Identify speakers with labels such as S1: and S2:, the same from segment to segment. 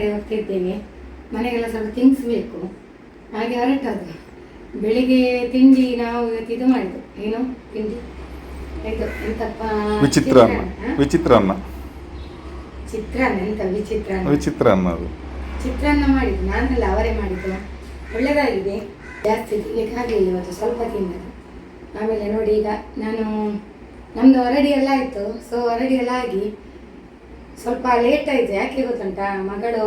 S1: ಕಡೆ ಹೋಗ್ತಿದ್ದೇವೆ ಮನೆಗೆಲ್ಲ ಸ್ವಲ್ಪ ಥಿಂಗ್ಸ್ ಬೇಕು. ಹಾಗೆ ಹೊರಟದ್ದು. ಬೆಳಿಗ್ಗೆ ತಿಂಡಿ ನಾವು ಇವತ್ತು ಇದು ಮಾಡಿದ್ದು. ಏನು ತಿಂಡಿ? ಇದು ಎಂತಪ್ಪ?
S2: ವಿಚಿತ್ರಾನ್ನ.
S1: ಚಿತ್ರಾನ್ನ.
S2: ವಿಚಿತ್ರಾನ್ನ.
S1: ಚಿತ್ರಾನ್ನ ಎಂತ ವಿಚಿತ್ರಾನ್ನ?
S2: ವಿಚಿತ್ರಾನ್ನ ಅದು.
S1: ಚಿತ್ರಾನ್ನ ಮಾಡಿದ್ದು. ನಾನಲ್ಲ ಅವರೇ ಮಾಡಿದ್ದು. ಒಳ್ಳೆದಾಗಿದೆ. ಜಾಸ್ತಿ ತಿನ್ಲಿಕ್ಕೆ ಆಗಲಿಲ್ಲ ಇವತ್ತು ಸ್ವಲ್ಪ ತಿನ್ನದು ಆಮೇಲೆ ನೋಡಿ ಈಗ ನಾನು ನಮ್ದು ಹೊರಡಿ ಎಲ್ಲ ಆಯ್ತು. ಸೊ ಹೊರಡಿ ಎಲ್ಲ ಆಗಿ ಸ್ವಲ್ಪ ಲೇಟ್ ಆಯಿತು ಯಾಕೆ ಗೊತ್ತುಂಟಾ? ಮಗಳು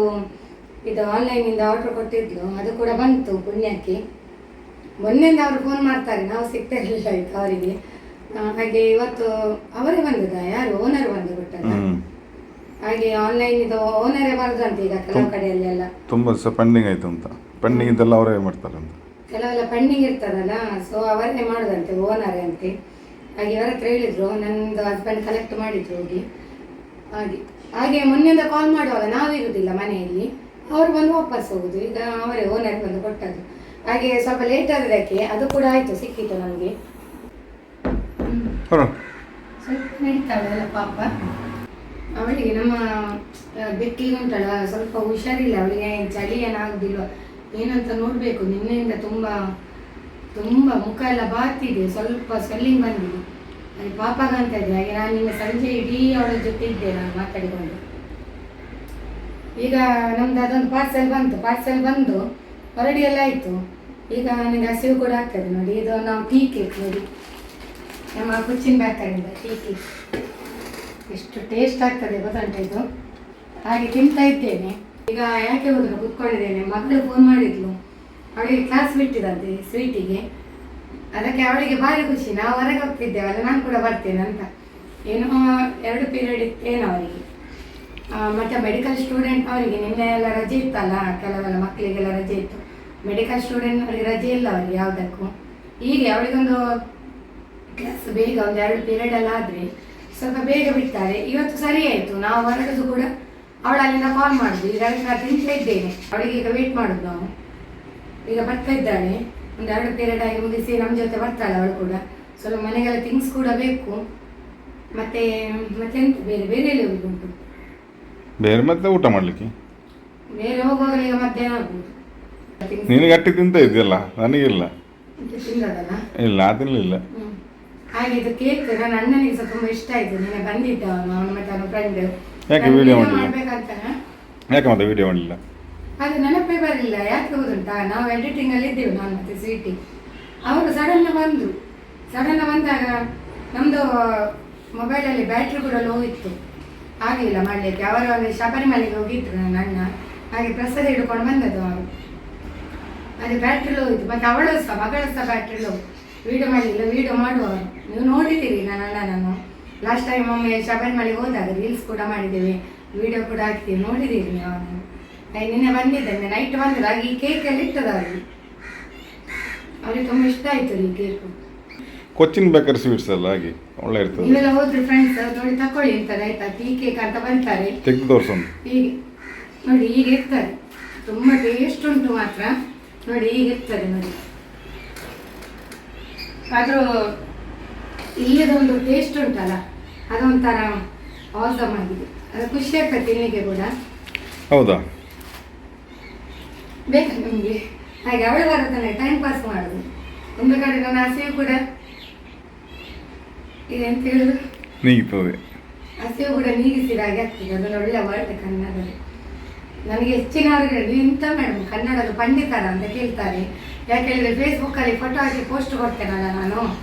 S1: ಇದು ಆನ್ಲೈನಿಂದ ಆರ್ಡರ್ ಕೊಟ್ಟಿದ್ಲು ಅದು ಕೂಡ ಬಂತು ಪುಣ್ಯಕ್ಕೆ. ಮೊನ್ನೆಯಿಂದ ಅವರು ಫೋನ್ ಮಾಡ್ತಾರೆ ನಾವು ಸಿಗ್ತಾ ಇರಲಿಲ್ಲ ಆಯ್ತು ಅವರಿಗೆ. ಹಾಗೆ ಇವತ್ತು ಅವರೇ ಬಂದದ? ಯಾರು? ಓನರ್ ಬಂದು ಕೊಟ್ಟದ ಹಾಗೆ ಆನ್ಲೈನ್ ಇದು ಓನರೇ ಬರುದಂತೆ ಈಗ ಕೆಲವು ಕಡೆಯಲ್ಲಿ ಎಲ್ಲ.
S2: ತುಂಬ ದಿವಸ ಪೆಂಡಿಂಗ್ ಆಯ್ತು ಅಂತ. ಪೆಂಡಿಂಗ್ ಇದೆಲ್ಲ ಅವರೇ ಮಾಡ್ತಾರೆ ಅಂತ.
S1: ಕೆಲವೆಲ್ಲ ಪೆಂಡಿಂಗ್ ಇರ್ತದಲ್ಲ ಸೊ ಅವರೇ ಮಾಡುದಂತೆ ಓನರೇ ಅಂತೆ. ಹಾಗೆ ಇವರ ಹತ್ರ ಹೇಳಿದ್ರು ನಂದು ಹಸ್ಬೆಂಡ್ ಕಲೆಕ್ಟ್ ಮಾಡಿದ್ರು ಹೋಗಿ. ಹಾಗೆ. ಹಾಗೆ ಮೊನ್ನೆಯಿಂದ ಕಾಲ್ ಮಾಡುವಾಗ ನಾವು ಇರುವುದಿಲ್ಲ ಮನೆಯಲ್ಲಿ. ಅವರು ಬಂದು ವಾಪಸ್ ಹೋಗುದು. ಈಗ ಅವರೇ ಓನರ್ ಬಂದು ಕೊಟ್ಟದ್ದು. ಹಾಗೆ ಸ್ವಲ್ಪ ಲೇಟ್ ಆದದಕ್ಕೆ ಅದು ಕೂಡ ಆಯ್ತು ಸಿಕ್ಕಿತು ನಮಗೆ. ಸ್ವಲ್ಪ ನಡೀತಾಳಲ್ಲ ಪಾಪ. ಅವಳಿಗೆ ನಮ್ಮ ಬೆಕ್ಕಿಗೆ ಉಂಟಲ್ಲ ಸ್ವಲ್ಪ ಹುಷಾರಿಲ್ಲ. ಅವಳಿಗೆ ಚಳಿ ಏನಾಗುದಿಲ್ಲ ಏನಂತ ನೋಡ್ಬೇಕು. ನಿನ್ನೆಯಿಂದ ತುಂಬಾ ತುಂಬಾ ಮುಖ ಎಲ್ಲ ಬಾತಿದೆ. ಸ್ವಲ್ಪ ಸ್ವೆಲ್ಲಿಂಗ್ ಬಂದಿದೆ. ಪಾಪಗ ಅಂತ ಇದ್ದೆ ಹಾಗೆ ನಾನು ನಿನ್ನೆ ಸಂಜೆ ಇಡೀ ಅವಳ ಜೊತೆ ಇದ್ದೆ ನಾನು ಮಾತಾಡಿಕೊಂಡು. ಈಗ ನಮ್ದು ಅದೊಂದು ಪಾರ್ಸೆಲ್ ಬಂತು. ಪಾರ್ಸೆಲ್ ಬಂದು ಹೊರಡಿ ಎಲ್ಲ ಆಯಿತು. ಈಗ ನನಗೆ ಹಸಿವು ಕೂಡ ಆಗ್ತದೆ ನೋಡಿ. ಇದು ನಾವು ಟೀ ಕೇಕ್ ನೋಡಿ. ನಮ್ಮ ಕುಚ್ಚಿನ ಬ್ಯಾಕರಿಂದ ಟೀ ಕೇಕ್ ಎಷ್ಟು ಟೇಸ್ಟ್ ಆಗ್ತದೆ ಗೊತ್ತುಂಟ ಇದು? ಹಾಗೆ ತಿಂತಾ ಇದ್ದೇನೆ. ಈಗ ಯಾಕೆ ಹೋದ್ರು ಕೂತ್ಕೊಂಡಿದ್ದೇನೆ. ಮಗಳು ಫೋನ್ ಮಾಡಿದ್ಲು. ಅವಳಿಗೆ ಕ್ಲಾಸ್ ಬಿಟ್ಟಿದಂತೆ ಸ್ವೀಟಿಗೆ ಅದಕ್ಕೆ ಅವಳಿಗೆ ಭಾರಿ ಖುಷಿ. ನಾವು ಹೊರಗೆ ಹೋಗ್ತಿದ್ದೇವಲ್ಲ, ನಾನು ಕೂಡ ಬರ್ತೇನೆ ಅಂತ. ಏನೋ ಎರಡು ಪೀರಿಯಡ್ ಇತ್ತೇನು ಅವರಿಗೆ. ಮತ್ತೆ ಮೆಡಿಕಲ್ ಸ್ಟೂಡೆಂಟ್ ಅವರಿಗೆ ನಿನ್ನೆ ಎಲ್ಲ ರಜೆ ಇತ್ತಲ್ಲ, ಕೆಲವೆಲ್ಲ ಮಕ್ಕಳಿಗೆಲ್ಲ ರಜೆ ಇತ್ತು. ಮೆಡಿಕಲ್ ಸ್ಟೂಡೆಂಟ್ ಅವರಿಗೆ ರಜೆ ಇಲ್ಲ ಅವರಿಗೆ ಯಾವುದಕ್ಕೂ. ಹೀಗೆ ಅವಳಿಗೊಂದು ಕ್ಲಾಸ್ ಬೇಗ ಒಂದು ಎರಡು ಪೀರಿಯಡ್ ಎಲ್ಲ ಆದರೆ ಸ್ವಲ್ಪ ಬೇಗ ಬಿಡ್ತಾರೆ. ಇವತ್ತು ಸರಿ ಆಯಿತು, ನಾವು ಹೊರಡೋದು ಕೂಡ ಅವಳು ಅಲ್ಲಿಂದ ಕಾಲ್ ಮಾಡಿದ್ವಿ ಈಗ ನಾನು ತಿಂತಾ ಇದ್ದೇನೆ. ಅವಳಿಗೆ ಈಗ ವೇಟ್ ಮಾಡೋದು ನಾವು. ಈಗ ಬರ್ತಾ ಇದ್ದಾಳೆ. ಒಂದು ಎರಡು ಪೀರಿಯಡ್ ಆಗಿ ಮುಗಿಸಿ ನಮ್ಮ ಜೊತೆ ಬರ್ತಾಳೆ ಅವಳು ಕೂಡ. ಸ್ವಲ್ಪ ಮನೆಗೆಲ್ಲ ಥಿಂಗ್ಸ್ ಕೂಡ ಬೇಕು. ಮತ್ತೆ ಮತ್ತೆ ಎಂತ? ಬೇರೆ ಬೇರೆ ಎಲ್ಲಿ ಹೋಗುದುಂಟು
S2: ಬೇರೆ ಮತ್ತೆ ಊಟ ಮಾಡಲಿಕ್ಕೆ?
S1: ಬೇರೆ ಹೋಗುವಾಗ ಈಗ ಮಧ್ಯಾಹ್ನ ಆಗ್ಬೋದು. Things
S2: ನೀನು ಗಟ್ಟಿ ತಿಂತ ಇದೆಯಲ್ಲ? ನನಗಿಲ್ಲ.
S1: ಇಲ್ಲ ತಿಂದದಲ್ಲ
S2: ಇಲ್ಲ ನಾ ತಿನ್ನಲಿಲ್ಲ.
S1: ಹಾಗೆ ಇದು ಕೇಕ್ ನನ್ನ ಅಣ್ಣನಿಗೆ ಸ್ವಲ್ಪ ತುಂಬ ಇಷ್ಟ ಆಯ್ತು. ನನಗೆ ಬಂದಿದ್ದ ಅವನು ಅವನು ಮತ್ತೆ ಅವನ ಫ್ರೆಂಡ್
S2: ಯಾಕೆ ವಿಡಿಯೋ ಮಾಡ್ಲಿಲ್ಲ?
S1: ಮಾಡ್ಬೇಕಂತ.
S2: ಯಾಕೆ ಮತ್ತೆ ವಿಡಿಯೋ ಮಾಡಲಿಲ್ಲ?
S1: ಅದು ನೆನಪೇ ಬರಲಿಲ್ಲ. ಯಾಕೆ ಗೊತ್ತುಂಟಾ ನಾವು ಎಡಿಟಿಂಗ್ ಅಲ್ಲಿ ಇದ್ದೇವೆ ನಾನು ಮತ್ತೆ ಸ್ವೀಟಿ ಅವರು ಸಡನ್ ಬಂದ್ರು. ಸಡನ್ ಬಂದಾಗ ನಮ್ದು ಮೊಬೈಲಲ್ಲಿ ಬ್ಯಾಟ್ರಿ ಕೂಡ ಲೋ ಇತ್ತು. ಆಗಲಿಲ್ಲ ಮಾಡಲಿಕ್ಕೆ. ಅವರು ಅಲ್ಲಿ ಶಬರಿಮಲೆಗೆ ಹೋಗಿದ್ರು ನನ್ನ ಅಣ್ಣ. ಹಾಗೆ ಪ್ರಸಾದ ಹಿಡ್ಕೊಂಡು ಬಂದದ್ದು ಅವರು. ಅದೇ ಬ್ಯಾಟ್ರಿ ಲೋ ಇತ್ತು. ಮತ್ತೆ ಅವಳು ಸಹ, ಮಗಳು ಸಹ ಬ್ಯಾಟ್ರಿ ಲೋ ವೀಡಿಯೋ ಮಾಡಲಿಲ್ಲ ವಿಡಿಯೋ ಮಾಡುವವರು. ನೀವು ನೋಡಿದ್ದೀರಿ ನನ್ನ ನಾನು ಲಾಸ್ಟ್ ಟೈಮ್ ಒಮ್ಮೆ ಶಬರಿಮಲೆಗೆ ಹೋದಾಗ ರೀಲ್ಸ್ ಕೂಡ ಮಾಡಿದ್ದೇವೆ. ವಿಡಿಯೋ ಕೂಡ ಹಾಕ್ತೀವಿ ನೋಡಿದ್ದೀರಿ ನೀವು ನಿನ್ನೆ ಬಂದಿದ್ದೆ ನೈಟ್ ಹಾಗೆ ಈ ಕೇಕ್ ಎಲ್ಲ ಇಟ್ಟದ ಅವ್ರಿಗೆ ಅವ್ರಿಗೆ ತುಂಬ ಇಷ್ಟ ಆಯ್ತು ಈ ಕೇಕ್
S2: ಕೊಚ್ಚಿನ್ ಬೇಕರ್ ಸ್ವೀಟ್ಸ್ ಅಲ್ಲ ಹಾಗೆ ಒಳ್ಳೆ ಇರ್ತದೆ.
S1: ನೀವೆಲ್ಲ ಹೋದ್ರು ಫ್ರೆಂಡ್ಸ್ ನೋಡಿ ತಕೊಳ್ಳಿ ಅಂತ ಆಯ್ತಾ ಟೀ ಕೇಕ್ ಅಂತ ಬರ್ತಾರೆ
S2: ತೆಗೆದು ತೋರ್ಸೋ
S1: ಹೀಗೆ ನೋಡಿ ಹೀಗೆ ಇರ್ತಾರೆ ತುಂಬ ಟೇಸ್ಟ್ ಉಂಟು ಮಾತ್ರ. ನೋಡಿ ಹೀಗೆ ಇರ್ತದೆ ನೋಡಿ. ಆದ್ರೂ ಇಲ್ಲದೊಂದು ಟೇಸ್ಟ್ ಉಂಟಲ್ಲ ಅದೊಂಥರ ಆಸಮ್ ಆಗಿದೆ. ಅದು ಖುಷಿ ಆಗ್ತದೆ ತಿನ್ನಿಗೆ ಕೂಡ.
S2: ಹೌದಾ?
S1: ಬೇಕಾ ನಿಮಗೆ. ಹಾಗೆ ಅವಳು ಬರುತ್ತಾನೆ ಟೈಮ್ ಪಾಸ್ ಮಾಡೋದು. ಒಂದು ಕಡೆ ನನ್ನ ಹಸಿವು ಕೂಡ ಇದೆಂತ ಹೇಳುದು.
S2: ನೀಗ್ತದೆ.
S1: ಹಸಿವು ಕೂಡ ನೀಗಿಸಿದ ಹಾಗೆ ಆಗ್ತದೆ. ಅದನ್ನು ಒಳ್ಳೆ ವರ್ಡ್ ಕನ್ನಡದಲ್ಲಿ ನನಗೆ ಹೆಚ್ಚಿನವರಿಗೆ ನೀವು ಎಂತ ಮೇಡಮ್ ಕನ್ನಡದ ಪಂಡಿತರ ಅಂತ ಕೇಳ್ತಾರೆ. ಯಾಕೆ ಹೇಳಿದ್ರೆ ಫೇಸ್ಬುಕ್ಕಲ್ಲಿ ಫೋಟೋ ಹಾಕಿ ಪೋಸ್ಟ್ ಕೊಡ್ತೇನಲ್ಲ ನಾನು.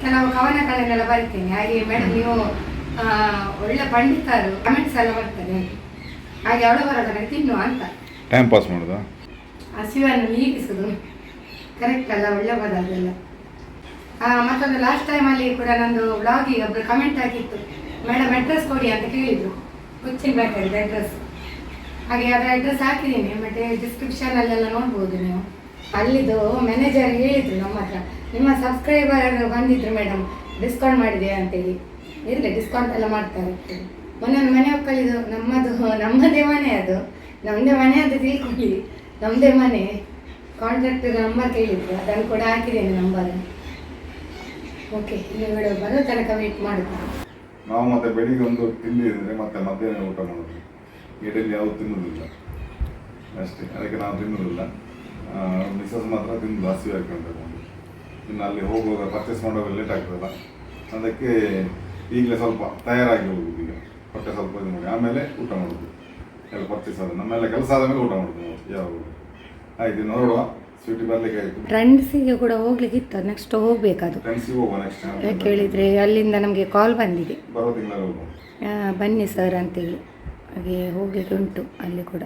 S1: ಕೆಲವು ಕವನಗಳನ್ನೆಲ್ಲ ಬರಿತೇನೆ. ಹಾಗೆ ಮೇಡಮ್ ನೀವು ಆ, ಒಳ್ಳೆ ಪಂಡಿತರು ಕಮೆಂಟ್ಸ್ ಎಲ್ಲ ಬರ್ತದೆ. ಹಾಗೆ ಅವಳು ಬರೋದು ತಿನ್ನು ತಿನ್ನುವ ಅಂತ.
S2: ಟೈಮ್ ಪಾಸ್ ಮಾಡೋದಾ?
S1: ಹಸಿವನ್ನು ನೀಗಿಸುದು ಕರೆಕ್ಟ್ ಅಲ್ಲ ಒಳ್ಳೆ ಪದ ಅದೆಲ್ಲ ಮತ್ತೊಂದು ಲಾಸ್ಟ್ ಟೈಮಲ್ಲಿ ಕೂಡ ನಂದು ಬ್ಲಾಗಿಗೆ ಒಬ್ರು ಕಮೆಂಟ್ ಹಾಕಿತ್ತು. ಮೇಡಮ್ ಅಡ್ರೆಸ್ ಕೊಡಿ ಅಂತ ಕೇಳಿದ್ರು. ಹುಚ್ಚಿನ ಬೇಕಾಗಿದೆ ಅಡ್ರೆಸ್ ಹಾಗೆ ಅದರ ಅಡ್ರೆಸ್ ಹಾಕಿದ್ದೀನಿ ಮತ್ತೆ ಡಿಸ್ಕ್ರಿಪ್ಷನಲ್ಲೆಲ್ಲ ನೋಡ್ಬೋದು ನೀವು. ಅಲ್ಲಿದು ಮ್ಯಾನೇಜರ್ ಹೇಳಿದ್ರು ನಮ್ಮ ಹತ್ರ, ನಿಮ್ಮ ಸಬ್ಸ್ಕ್ರೈಬರ್ ಬಂದಿದ್ರು ಮೇಡಮ್ ಡಿಸ್ಕೌಂಟ್ ಮಾಡಿದೆ ಅಂತೇಳಿ. ಇರಲಿ ಡಿಸ್ಕೌಂಟ್ ಎಲ್ಲ ಮಾಡ್ತಾರೆ. ಮೊನ್ನೆ ಒಂದು ಮನೆ ಒಕ್ಕಲಿದು ನಮ್ಮದು, ನಮ್ಮದೇ ಮನೆ ಅದು. ನಮ್ಮದೇ ಮನೆ ಅಂತ ತಿಳ್ಕೊಳ್ಳಿ. ನಮ್ಮದೇ ಮನೆ. ಕಾಂಟ್ರಾಕ್ಟರ್ ನಂಬರ್ ಕೇಳಿದ್ರು ಅದನ್ನು ಕೂಡ ಹಾಕಿದ್ದೇನೆ ನಂಬರ್ ಓಕೆ ನೀವು ಬರೋ ತನಕ ವೇಟ್ ಮಾಡ್ತೀನಿ
S2: ನಾವು ಮತ್ತೆ ಬೆಳಿಗ್ಗೆ ಒಂದು ತಿಂದಿದ್ರೆ ಮತ್ತೆ ಮಧ್ಯಾಹ್ನ ಊಟ ಮಾಡೋದು. ಈಡಲ್ಲಿ ಯಾವುದು ತಿನ್ನೋದಿಲ್ಲ. ಅಷ್ಟೇ, ಅದಕ್ಕೆ ನಾವು ತಿನ್ನೋದಿಲ್ಲ. ಮಿಸಸ್ ಮಾತ್ರ ತಿಂದು ಹಸಿವೆ ಹಾಕೊಂಡು ಇನ್ನು ಅಲ್ಲಿ ಹೋಗುವಾಗ ಪರ್ಚೇಸ್ ಮಾಡುವಾಗ ಲೇಟ್ ಆಗ್ತದಲ್ಲ. ಅದಕ್ಕೆ ಈಗಲೇ ಸ್ವಲ್ಪ ತಯಾರಾಗಿ ಹೋಗುದು ಈಗ. ಹೊಟ್ಟೆ ಸ್ವಲ್ಪ ಇದು ಮಾಡಿ. ಆಮೇಲೆ ಊಟ ಮಾಡೋದು. ಎಲ್ಲ ಪರ್ಚೇಸ್ ಆದ ನಮ್ಮೆಲ್ಲ ಕೆಲಸ ಆದ ಮೇಲೆ ಊಟ ಮಾಡೋದು ಯಾವಾಗ ಆಯ್ತು ನೋಡುವ. ಸ್ವೀಟ್ ಬರಲಿಕ್ಕೆ ಆಯ್ತು.
S1: ಫ್ರೆಂಡ್ಸಿಗೆ ಕೂಡ ಹೋಗ್ಲಿಕ್ಕೆ ಇತ್ತು. ನೆಕ್ಸ್ಟ್ ಹೋಗ್ಬೇಕದು.
S2: ಫ್ರೆಂಡ್ಸಿಗೆ ಹೋಗುವ ನೆಕ್ಸ್ಟ್
S1: ಯಾಕೆ ಹೇಳಿದರೆ ಅಲ್ಲಿಂದ ನಮಗೆ ಕಾಲ್ ಬಂದಿದೆ.
S2: ಬರೋ ತಿಂಗಳಲ್ಲಿ ಹೋಗುವ.
S1: ಬನ್ನಿ ಸರ್ ಅಂತೇಳಿ. ಹಾಗೆ ಹೋಗ್ಲಿಕ್ಕೆ ಉಂಟು ಅಲ್ಲಿ ಕೂಡ.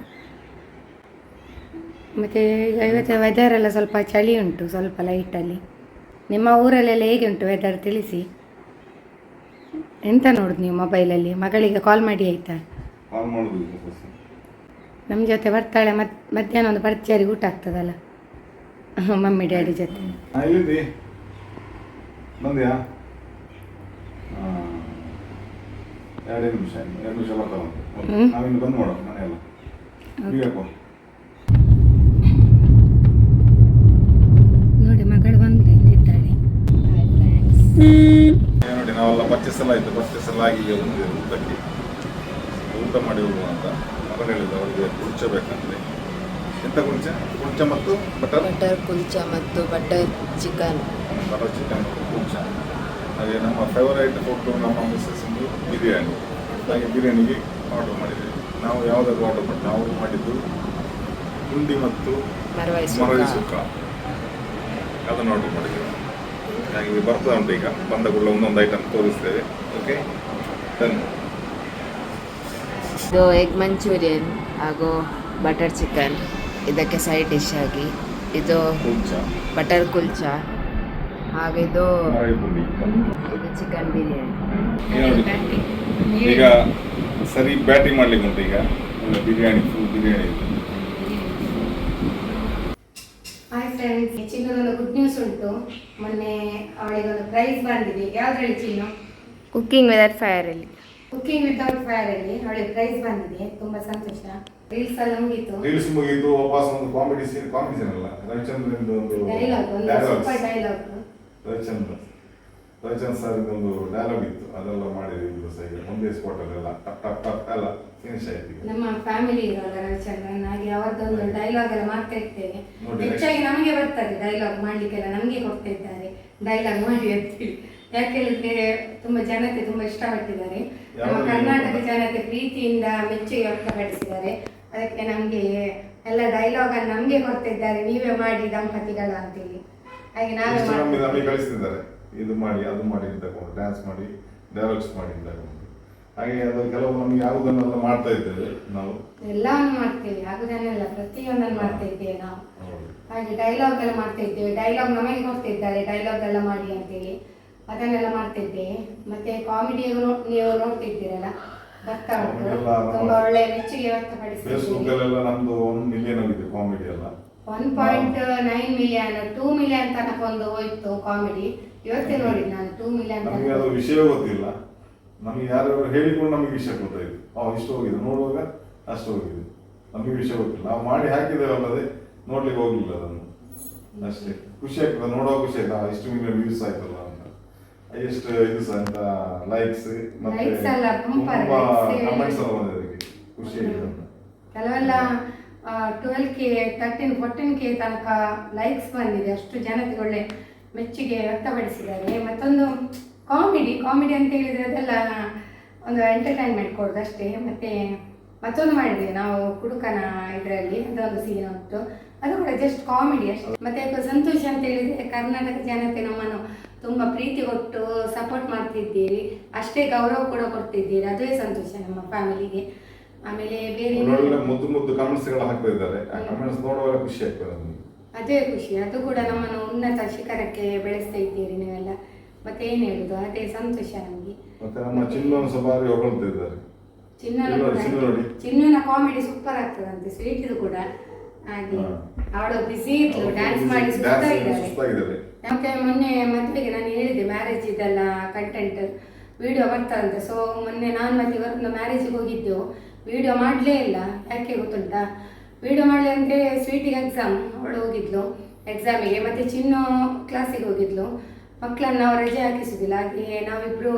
S1: ಮತ್ತು ಈಗ ಇವತ್ತು ವೆದರ್ ಎಲ್ಲ ಸ್ವಲ್ಪ ಚಳಿ ಉಂಟು ಸ್ವಲ್ಪ ಲೈಟಲ್ಲಿ ನಿಮ್ಮ ಊರಲ್ಲೆಲ್ಲ ಹೇಗೆ ಉಂಟು ವೆದರ್ ತಿಳಿಸಿ? ಎಂತ ನೋಡುದು ನೀವು ಮೊಬೈಲಲ್ಲಿ ಮಗಳಿಗೆ ಕಾಲ್ ಮಾಡಿ ಆಯಿತಾ?
S2: ಕಾಲ್ ಮಾಡೋದು.
S1: ನಮ್ಮ ಜೊತೆ ಬರ್ತಾಳೆ ಮತ್ ಮಧ್ಯಾಹ್ನ ಒಂದು ಪರಿಚಯರಿಗೆ ಊಟ ಆಗ್ತದಲ್ಲ? ಮಮ್ಮಿ ಡ್ಯಾಡಿ ಜೊತೆ.
S2: ಹಾ, ಎಲ್ಲಿದ್ದಿ ಬಂದ್ಯಾ? ಹಾಂ. ಎರಡು ನಿಮಿಷ ಇನ್ನು, ಎರಡು ನಿಮಿಷ ಬರ್ತಾವ ನಾವಿನ್ನು ಬಂದು ಮನೆಯಲ್ಲ.
S1: ನೋಡಿ ಮಗಳು ಬಂದು ನಿಂತಿದ್ದಾಳೆ
S2: ನೋಡಿ ನಾವೆಲ್ಲ ಪರ್ಚೇಸ್ ಎಲ್ಲ ಆಯಿತು. ಪರ್ಚೇಸ್ ಎಲ್ಲ ಆಗಿ ಈಗ ಬಂದಿದೆ. ಊಟಕ್ಕೆ. ಊಟ ಮಾಡಿ ಹೋಗುವ ಅಂತ ಮಗನ ಹೇಳಿದ ಅವರಿಗೆ ಕುಲ್ಚ ಬೇಕಂದ್ರೆ ಎಂತ ಕುಲ್ಚ? ಕುಲ್ಚ ಮತ್ತು ಬಟರ್?
S3: ಬಟರ್ ಕುಲ್ಚ ಮತ್ತು ಬಟರ್ ಚಿಕನ್.
S2: ಬಟರ್ ಚಿಕನ್ ಮತ್ತು ಕುರ್ಚ ಹಾಗೆ ನಮ್ಮ ಫೇವರೈಟ್ ಫುಡ್ ನಮ್ಮ ಮಿಸ್ಸಸ್ಸಿಂದು ಬಿರಿಯಾನಿ. ಹಾಗೆ ಬಿರಿಯಾನಿಗೆ ಆರ್ಡರ್ ಮಾಡಿದ್ವಿ. ನಾವು ಯಾವುದಾದ್ರು ಆರ್ಡರ್ ಮಾಡಿ. ನಾವು ಮಾಡಿದ್ದು ಹುಂಡಿ ಮತ್ತು
S3: ಮರವೈ
S2: ಮರಳಿ
S3: ಸುಕ್ಕ.
S2: ಅದನ್ನು ಆರ್ಡರ್ ಮಾಡಿದ್ವಿ. ಹಾಗೆ ಬರ್ತದೆ ಉಂಟು ಈಗ. ಬಂದ ಕೂಡ ಒಂದೊಂದು ಐಟಮ್ ತೋರಿಸ್ತೇವೆ. ಓಕೆ ಡನ್
S3: ಇದು ಎಗ್ ಮಂಚೂರಿಯನ್ ಹಾಗೂ ಬಟರ್ ಚಿಕನ್ ಇದಕ್ಕೆ ಸೈಡ್ ಡಿಶ್ ಆಗಿ ಇದು
S2: ಕುಲ್ಚ.
S3: ಬಟರ್ ಕುಲ್ಚಾ ಹಾಗಿದು ಇದು ಚಿಕನ್ ಬಿರಿಯಾನಿ.
S2: ಈಗ ಸರಿ ಬ್ಯಾಟಿಂಗ್ ಮಾಡ್ಲಿಕ್ಕೆ ಉಂಟು ಈಗ ಬಿರಿಯಾನಿ ಬಿರಿಯಾನಿ.
S1: ಹಾಯ್ ಫ್ರೆಂಡ್ಸ್ ಚಿನ್ನದೊಂದು ಗುಡ್ ನ್ಯೂಸ್ ಉಂಟು. ಮೊನ್ನೆ ಅವಳಿಗೊಂದು ಪ್ರೈಸ್ ಬಂದಿದೆ. ಯಾವ್ದ್ರಲ್ಲಿ ಚಿನ್ನು?
S3: ಕುಕ್ಕಿಂಗ್ ವಿದರ್ ಫೈರಲ್ಲಿ
S1: ಕುಕಿಂಗ್ ವಿತೌಟ್ ಫೈರ್ ಅಲ್ಲಿ ನೋಡಿ ಪ್ರೈಸ್ ಬಂದಿದೆ ತುಂಬಾ ಸಂತೋಷ. ರೀಲ್ಸ್ ಅಲ್ಲಿ ಮುಗೀತು.
S2: ರೀಲ್ಸ್ ಮುಗೀತು ವಾಪಸ್ ಒಂದು ಕಾಮಿಡಿ ಸೀನ್ ಕಾಮಿಡಿ ಸೀನ್ ಅಲ್ಲ ರವಿಚಂದ್ರ ಒಂದು
S1: ಡೈಲಾಗ್ ಒಂದು super dialogue
S2: Ravichandra Ravichandra sir ಒಂದು ಡೈಲಾಗ್ ಇತ್ತು ಅದೆಲ್ಲ ಮಾಡಿದ್ವಿ ಇಬ್ರು ಸಹ ಈಗ ಒಂದೇ ಸ್ಪಾಟ್ ಅಲ್ಲೆಲ್ಲ ಟಪ್ ಟಪ್ ಟಪ್ ಎಲ್ಲ ಫಿನಿಶ್ ಆಯ್ತು
S1: ನಮ್ಮ ಫ್ಯಾಮಿಲಿ ಇರೋಲ್ಲ ರವಿಚಂದ್ರನ್ ಹಾಗೆ ಅವರದೊಂದು ಡೈಲಾಗ್ ಎಲ್ಲ ಮಾಡ್ತಾ ಇರ್ತೇವೆ ಹೆಚ್ಚಾಗಿ ನಮಗೆ ಬರ್ತದೆ ಡೈಲಾಗ್ ಮಾಡ್ಲಿಕ್ಕೆಲ್ಲ ನಮಗೆ ಕೊಡ್ತಾ ಇದ್ದಾರೆ. ಡೈಲಾಗ್ ಮಾಡಿ ಅಂತೇಳಿ ಯಾಕೆ ಹೇಳಿದ್ರೆ ತುಂಬಾ ಜನತೆ ತುಂಬಾ ಇಷ್ಟಪಟ್ಟಿದ್ದಾರೆ. ನಮ್ಮ ಕರ್ನಾಟಕ ಜನತೆ ಪ್ರೀತಿಯಿಂದ ಮೆಚ್ಚುಗೆ ವ್ಯಕ್ತಪಡಿಸಿದ್ದಾರೆ ಅದಕ್ಕೆ ನಮ್ಗೆ ಎಲ್ಲ ಡೈಲಾಗ್ ಅನ್ನು ನಮ್ಗೆ ಕೊಡ್ತಿದ್ದಾರೆ ನೀವೇ ಮಾಡಿ ದಂಪತಿಗಳ ಅಂತೇಳಿ. ಹಾಗೆ ನಾವೇ
S2: ನಮಗೆ. ಕಳಿಸ್ತಿದ್ದಾರೆ ಇದು ಮಾಡಿ ಅದು ಮಾಡಿ ತಗೊಂಡು ಡ್ಯಾನ್ಸ್ ಮಾಡಿ ಡೈಲಾಗ್ಸ್ ಮಾಡಿ ತಗೊಂಡು. ಹಾಗೆ ಅದು ಕೆಲವು ನಮಗೆ ಯಾವುದನ್ನೆಲ್ಲ ಮಾಡ್ತಾ ಇದ್ದೇವೆ ನಾವು.
S1: ಎಲ್ಲವನ್ನು ಮಾಡ್ತೇವೆ. ಯಾವುದನ್ನೆಲ್ಲ ಪ್ರತಿಯೊಂದನ್ನು ಮಾಡ್ತಾ ಇದ್ದೇವೆ ನಾವು. ಹಾಗೆ ಡೈಲಾಗ್ ಎಲ್ಲ ಮಾಡ್ತಾ ಇದ್ದೇವೆ. ಡೈಲಾಗ್ ನಮಗೆ ಕೊಡ್ತಿದ್ದಾರೆ ಡೈಲಾಗ್ ಎಲ್ಲ ಮಾಡಿ ಅಂತೇಳಿ. ಅದನ್ನೆಲ್ಲ ಮಾಡ್ತಿದ್ದೆ. ಮತ್ತೆ ಕಾಮಿಡಿ ನೀವು ನೋಡ್ತಿದ್ದೀರಲ್ಲ? ಬರ್ತಾ ಉಂಟು. ತುಂಬಾ ಒಳ್ಳೆ ಮೆಚ್ಚುಗೆ
S2: ಫೇಸ್ಬುಕ್ ನಮ್ದು ಒಂದು ಮಿಲಿಯನ್ ಆಗಿದೆ ಕಾಮಿಡಿ ಎಲ್ಲ.
S1: One point nine million two million ತನಕ ಒಂದು ಹೋಯ್ತು ಕಾಮಿಡಿ ಇವತ್ತೇ ನೋಡಿ ನಾನು ಟೂ ಮಿಲಿಯನ್
S2: ನಮಗೆ ಅದು ವಿಷಯ ಗೊತ್ತಿಲ್ಲ. ನಮಗೆ ಯಾರು ಹೇಳಿಕೊಂಡು ನಮಗೆ ವಿಷಯ ಗೊತ್ತಾಯ್ತು ಆ ಇಷ್ಟು ಹೋಗಿದೆ. ನೋಡುವಾಗ ಅಷ್ಟು ಹೋಗಿದೆ. ನಮಗೆ ವಿಷಯ ಗೊತ್ತಿಲ್ಲ. ನಾವು ಮಾಡಿ ಹಾಕಿದ್ದೇವಲ್ಲದೆ ನೋಡ್ಲಿಕ್ಕೆ ಹೋಗ್ಲಿಲ್ಲ ಅದನ್ನು. ಅಷ್ಟೇ. ಖುಷಿ ಆಗ್ತದೆ. ನೋಡುವಾಗ ಖುಷಿ ಆಯ್ತು. ಆ, ಇಷ್ಟು ಮಿಲಿಯನ್ ವ್ಯೂಸ್ ಆಯ್ತಲ್ಲ. ಎಷ್ಟು ಇದು ಅಂತ ಲೈಕ್ಸ್ ಮತ್ತೆ
S1: Likes ಅಲ್ಲ, bumper
S2: ತುಂಬಾ
S1: likes.
S2: ಕಮೆಂಟ್ಸ್ ಎಲ್ಲ ಬಂದಿದೆ ಅದಕ್ಕೆ ಖುಷಿ ಆಗಿದೆ
S1: ಕೆಲವೆಲ್ಲ twelve K thirteen fourteen K ತನಕ ಲೈಕ್ಸ್ ಬಂದಿದೆ. ಅಷ್ಟು ಜನತೆ ಒಳ್ಳೆ ಮೆಚ್ಚುಗೆ ವ್ಯಕ್ತಪಡಿಸಿದ್ದಾರೆ. ಮತ್ತೊಂದು ಕಾಮಿಡಿ ಕಾಮಿಡಿ ಅಂತ ಹೇಳಿದ್ರೆ ಅದೆಲ್ಲ ಒಂದು ಎಂಟರ್ಟೈನ್ಮೆಂಟ್ ಕೊಡೋದು ಅಷ್ಟೇ. ಮತ್ತೆ ಮತ್ತೊಂದು ಮಾಡಿದೆ ನಾವು ಕುಡುಕನ ಇದರಲ್ಲಿ ಅದೊಂದು ಸೀನ್ ಉಂಟು. ಅದು ಕೂಡ ಜಸ್ಟ್ ಕಾಮಿಡಿ ಅಷ್ಟೇ. ಮತ್ತೆ ಸಂತೋಷ ಅಂತ ಹೇಳಿದ್ರೆ ಕರ್ನಾಟಕ ಜನತೆ ನಮ್ಮನ್ನು ತುಂಬಾ ಪ್ರೀತಿ ಕೊಟ್ಟು ಸಪೋರ್ಟ್ ಮಾಡ್ತಿದ್ದೀರಿ. ಅಷ್ಟೇ ಗೌರವ ಕೂಡ ಕೊಡ್ತಿದ್ದೀರಿ. ಅದೇ ಸಂತೋಷ ನಮ್ಮ ಫ್ಯಾಮಿಲಿಗೆ ಆಮೇಲೆ ಬೇರೆ
S2: ಒಳ್ಳೊಳ್ಳೆ ಮುದ್ದು ಮುದ್ದು ಕಮೆಂಟ್ಸ್ಗಳು ಹಾಕ್ತಾ ಇದ್ದಾರೆ. ಆ ಕಮೆಂಟ್ಸ್ ನೋಡುವಾಗ ಖುಷಿ ಆಗ್ತದೆ ನಮಗೆ.
S1: ಅದೇ ಖುಷಿ. ಅದು ಕೂಡ ನಮ್ಮನ್ನು ಉನ್ನತ ಶಿಖರಕ್ಕೆ ಬೆಳೆಸ್ತಾ ಇದ್ದೀರಿ ನೀವೆಲ್ಲ. ಮತ್ತೆ ಏನು ಹೇಳುದು? ಅದೇ ಸಂತೋಷ ನಮಗೆ.
S2: ಮತ್ತೆ ನಮ್ಮ ಚಿನ್ನವನ್ನು ಸಹ ಹೊಗಳ್ತಿದ್ದಾರೆ
S1: ಚಿನ್ನನ. ಚಿನ್ನುನ ಕಾಮಿಡಿ ಸೂಪರ್ ಆಗ್ತದಂತೆ. ಸ್ವೀಟ್ ಇದು ಕೂಡ. ಹಾಗೆ. ಅವಳು ಬಿಸಿ ಇದ್ಲು ಡ್ಯಾನ್ಸ್ ಮಾಡಿ ಸುಸ್ತಾಗಿದ್ದಾರೆ ಮತ್ತೆ ಮೊನ್ನೆ ಮದುವೆಗೆ ನಾನು ಹೇಳಿದೆ ಮ್ಯಾರೇಜ್ ಇದೆಲ್ಲ ಕಂಟೆಂಟ್ ವಿಡಿಯೋ ಬರ್ತಾರಂತೆ ಸೊ ಮೊನ್ನೆ ನಾನು ಮತ್ತೆ ಇವತ್ತು ಮ್ಯಾರೇಜಿಗೆ ಹೋಗಿದ್ದೆವು ವಿಡಿಯೋ ಮಾಡಲೇ ಇಲ್ಲ. ಯಾಕೆ ಗೊತ್ತುಂಟಾ? ವಿಡಿಯೋ ಮಾಡಲಿ ಅಂದರೆ ಸ್ವೀಟಿಗೆ ಎಕ್ಸಾಮ್ ಅವಳು ಹೋಗಿದ್ಲು. ಎಕ್ಸಾಮಿಗೆ ಮತ್ತೆ ಚಿನ್ನು ಕ್ಲಾಸಿಗೆ ಹೋಗಿದ್ಲು. ಮಕ್ಕಳನ್ನು ನಾವು ರಜೆ ಹಾಕಿಸುದಿಲ್ಲ. ಹಾಗೆ ನಾವಿಬ್ರು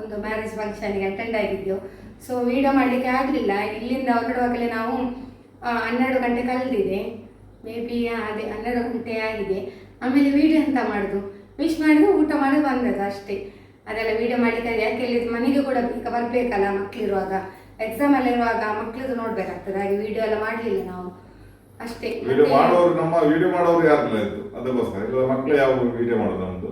S1: ಒಂದು ಮ್ಯಾರೇಜ್ ಫಂಕ್ಷನ್ಗೆ ಅಟೆಂಡ್ ಆಗಿದ್ದೆವು ಸೊ ವಿಡಿಯೋ ಮಾಡಲಿಕ್ಕೆ ಆಗಲಿಲ್ಲ. ಇಲ್ಲಿಂದ ಹೊರಡುವಾಗಲೇ ನಾವು ಹನ್ನೆರಡು ಗಂಟೆ ಕಳೆದಿದೆ. ಮೇ ಬಿ ಅದೇ ಹನ್ನೆರಡು ಗಂಟೆ ಆಗಿದೆ. ಆಮೇಲೆ ವಿಡಿಯೋ ಎಂತ ಮಾಡುದು? ವಿಶ್ ಮಾಡಿದ್ರೆ ಊಟ ಮಾಡಿ ಬಂದದ್ದು ಅಷ್ಟೇ. ಅದೆಲ್ಲ ವೀಡಿಯೋ ಮಾಡ್ಲಿಕ್ಕೆ ಯಾಕೆ ಇಲ್ಲಿ ಮನೆಗೆ ಕೂಡ ಬರ್ಬೇಕಲ್ಲ ಮಕ್ಳಿರುವಾಗ. ಎಕ್ಸಾಮ್ ಎಲ್ಲ ಇರುವಾಗ ಮಕ್ಕಳದು ನೋಡ್ಬೇಕಾಗ್ತದೆ. ಹಾಗೆ ವಿಡಿಯೋ ಎಲ್ಲ ಮಾಡಲಿಲ್ಲ ನಾವು. ಅಷ್ಟೇ.
S2: ವಿಡಿಯೋ ಮಾಡೋರು ನಮ್ಮ ವಿಡಿಯೋ ಮಾಡೋರು ಯಾರಿಲ್ಲ ಇತ್ತು ಅದಕ್ಕೋಸ್ಕರ. ಇಲ್ಲ ಮಕ್ಕಳು ಯಾವ ವಿಡಿಯೋ ಮಾಡೋದು ನಮ್ಮದು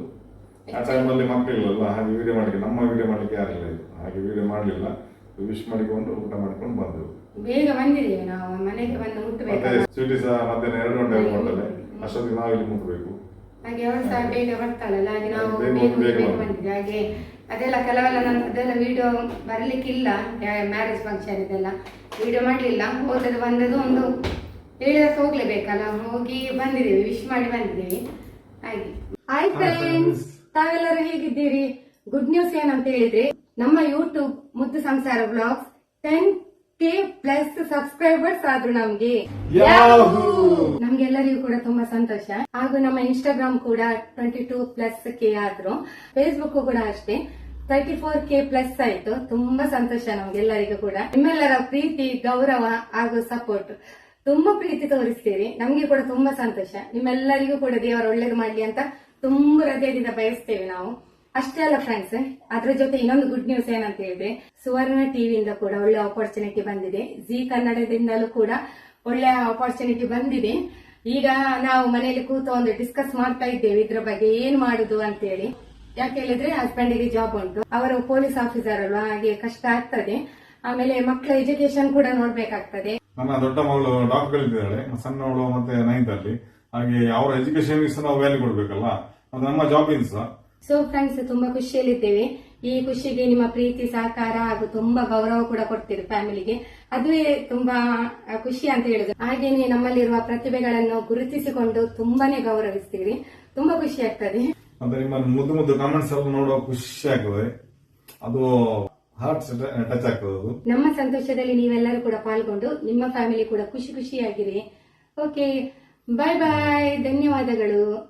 S2: ಆ ಟೈಮಲ್ಲಿ ಮಕ್ಕಳಿಲ್ಲಲ್ಲ ಹಾಗೆ ವಿಡಿಯೋ ಮಾಡಲಿಕ್ಕೆ ನಮ್ಮ ವಿಡಿಯೋ ಮಾಡಲಿಕ್ಕೆ ಯಾರಿಲ್ಲ ಇತ್ತು ಹಾಗೆ ವಿಡಿಯೋ ಮಾಡಲಿಲ್ಲ. ವಿಶ್ ಮಾಡಿಕೊಂಡು ಊಟ ಮಾಡ್ಕೊಂಡು ಬಂದೆವು.
S1: ಬೇಗ ಬಂದಿದ್ದೇವೆ ನಾವು ಮನೆಗೆ ಬಂದು
S2: ಮತ್ತೆ
S1: ಮುಟ್ಟಬೇಕಲ್ಲ
S2: ಸ್ವೀಟಿ ಸಹ ಮಧ್ಯಾಹ್ನ ಎರಡು ಗಂಟೆ ಕೊಟ್ಟಲೆ ಅಷ್ಟೊತ್ತಿಗೆ ನಾವು ಇಲ್ಲಿ ಮುಟ್ಟಬೇಕು
S1: ಹಾಗೆ ಅವಳು ಸಹ ಬೇಗ ಬರ್ತಾಳಲ್ಲ ಹಾಗೆ ನಾವು
S2: ಬೇಗ
S1: ಬೇಗ
S2: ಬೇಗ
S1: ಬೇಗ ಬಂದಿದ್ವಿ ಹಾಗೆ ಅದೆಲ್ಲ ಕೆಲವೆಲ್ಲ ನಾನು ಅದೆಲ್ಲ ವಿಡಿಯೋ ಬರಲಿಕ್ಕಿಲ್ಲ ಮ್ಯಾರೇಜ್ ಫಂಕ್ಷನ್ ಇದೆಲ್ಲ. ವಿಡಿಯೋ ಮಾಡಲಿಲ್ಲ. ಹೋದದ್ದು ಬಂದದ್ದು ಒಂದು ಹೇಳಿದಕ್ಕೆ ಹೋಗ್ಲೇಬೇಕಲ್ಲ? ಹೋಗಿ ಬಂದಿದ್ದೀವಿ ವಿಶ್ ಮಾಡಿ ಬಂದಿದ್ದೀವಿ. ಹಾಗೆ. ಹಾಯ್ ಫ್ರೆಂಡ್ಸ್ ತಾವೆಲ್ಲರೂ ಹೇಗಿದ್ದೀರಿ? ಗುಡ್ ನ್ಯೂಸ್ ಏನಂತ ಹೇಳಿದ್ರೆ ನಮ್ಮ YouTube Muddu Samsara blogs ten K plus subscribers ಆದ್ರು ನಮ್ಗೆ! ನಮ್ಗೆಲ್ಲರಿಗೂ ಕೂಡ ತುಂಬಾ ಸಂತೋಷ. ಹಾಗೂ ನಮ್ಮ ಇನ್ಸ್ಟಾಗ್ರಾಮ್ ಕೂಡ ಟ್ವೆಂಟಿ ಟೂ ಪ್ಲಸ್ ಕೆ ಆದ್ರು. ಫೇಸ್ಬುಕ್ ಕೂಡ ಅಷ್ಟೇ. ತರ್ಟಿ ಫೋರ್ ಕೆ ಪ್ಲಸ್ ಆಯ್ತು. ತುಂಬಾ ಸಂತೋಷ ನಮ್ಗೆಲ್ಲರಿಗೂ ಕೂಡ. ನಿಮ್ಮೆಲ್ಲರ ಪ್ರೀತಿ ಗೌರವ ಹಾಗೂ ಸಪೋರ್ಟ್ ತುಂಬಾ ಪ್ರೀತಿ ತೋರಿಸ್ತೀರಿ. ನಮ್ಗೆ ಕೂಡ ತುಂಬಾ ಸಂತೋಷ. ನಿಮ್ಮೆಲ್ಲರಿಗೂ ಕೂಡ ದೇವರು ಒಳ್ಳೇದು ಮಾಡ್ಲಿ ಅಂತ ತುಂಬಾ ಹೃದಯದಿಂದ ಬಯಸ್ತೇವೆ ನಾವು. ಅಷ್ಟೇ ಅಲ್ಲ ಫ್ರೆಂಡ್ಸ್ ಅದ್ರ ಜೊತೆ ಇನ್ನೊಂದು ಗುಡ್ ನ್ಯೂಸ್ ಏನಂತ ಹೇಳಿದ್ರೆ, ಸುವರ್ಣ ಟಿವಿಯಿಂದ ಕೂಡ ಒಳ್ಳೆ ಆಪರ್ಚುನಿಟಿ ಬಂದಿದೆ. ಜಿ ಕನ್ನಡದಿಂದಲೂ ಕೂಡ ಒಳ್ಳೆ ಆಪರ್ಚುನಿಟಿ ಬಂದಿದೆ. ಈಗ ನಾವು ಮನೆಯಲ್ಲಿ ಕೂತು ಒಂದು ಡಿಸ್ಕಸ್ ಮಾಡ್ತಾ ಇದ್ದೇವೆ ಇದ್ರ ಬಗ್ಗೆ ಏನ್ ಮಾಡುದು ಅಂತೇಳಿ. ಯಾಕೆ ಹೇಳಿದ್ರೆ ಹಸ್ಬೆಂಡಿಗೆ ಜಾಬ್ ಉಂಟು. ಅವರು ಪೊಲೀಸ್ ಆಫೀಸರ್ ಅಲ್ವಾ, ಹಾಗೆ ಕಷ್ಟ ಆಗ್ತದೆ. ಆಮೇಲೆ ಮಕ್ಕಳ ಎಜುಕೇಶನ್ ಕೂಡ ನೋಡ್ಬೇಕಾಗ್ತದೆ.
S2: ನನ್ನ ದೊಡ್ಡ ಮಗಳು ಡಾಕ್ಟರ್ ಕಲಿತಿದ್ದಾಳೆ ಸಣ್ಣವಳು ಮತ್ತೆ ನೈನ್ತ್ ಅಲ್ಲಿ. ಹಾಗೆ ಅವರ ಎಜುಕೇಶನ್ ವ್ಯಾಲ್ಯೂ ಕೊಡ್ಬೇಕಲ್ಲ. ಅದು ನಮ್ಮ ಜಾಬ್ ಸಹ.
S1: ಸೊ ಫ್ರೆಂಡ್ಸ್ ತುಂಬಾ ಖುಷಿಯಲ್ಲಿದ್ದೇವೆ. ಈ ಖುಷಿಗೆ ನಿಮ್ಮ ಪ್ರೀತಿ ಸಹಕಾರ ಹಾಗೂ ತುಂಬಾ ಗೌರವ ಕೂಡ ಕೊಡ್ತೀರಿ ಫ್ಯಾಮಿಲಿಗೆ ಅದುವೇ ತುಂಬಾ ಖುಷಿ ಅಂತ ಹೇಳುದು. ಹಾಗೇನೆ ನಮ್ಮಲ್ಲಿರುವ ಪ್ರತಿಭೆಗಳನ್ನು ಗುರುತಿಸಿಕೊಂಡು ತುಂಬಾನೇ ಗೌರವಿಸ್ತೀರಿ. ತುಂಬಾ ಖುಷಿ ಆಗ್ತದೆ.
S2: ಮತ್ತೆ ನಿಮ್ಮ ಮುದ್ದು ಮುದ್ದು ಕಾಮೆಂಟ್ಸ್ ಎಲ್ಲ ನೋಡುವ ಖುಷಿ ಆಗ್ತದೆ. ಅದು ಹಾರ್ಟ್ ಟಚ್ ಆಗ್ತದೆ
S1: ನಮ್ಮ ಸಂತೋಷದಲ್ಲಿ ನೀವೆಲ್ಲರೂ ಕೂಡ ಪಾಲ್ಗೊಂಡು ನಿಮ್ಮ ಫ್ಯಾಮಿಲಿ ಕೂಡ ಖುಷಿ ಖುಷಿಯಾಗಿರಿ. ಓಕೆ ಬಾಯ್ ಬಾಯ್ ಧನ್ಯವಾದಗಳು.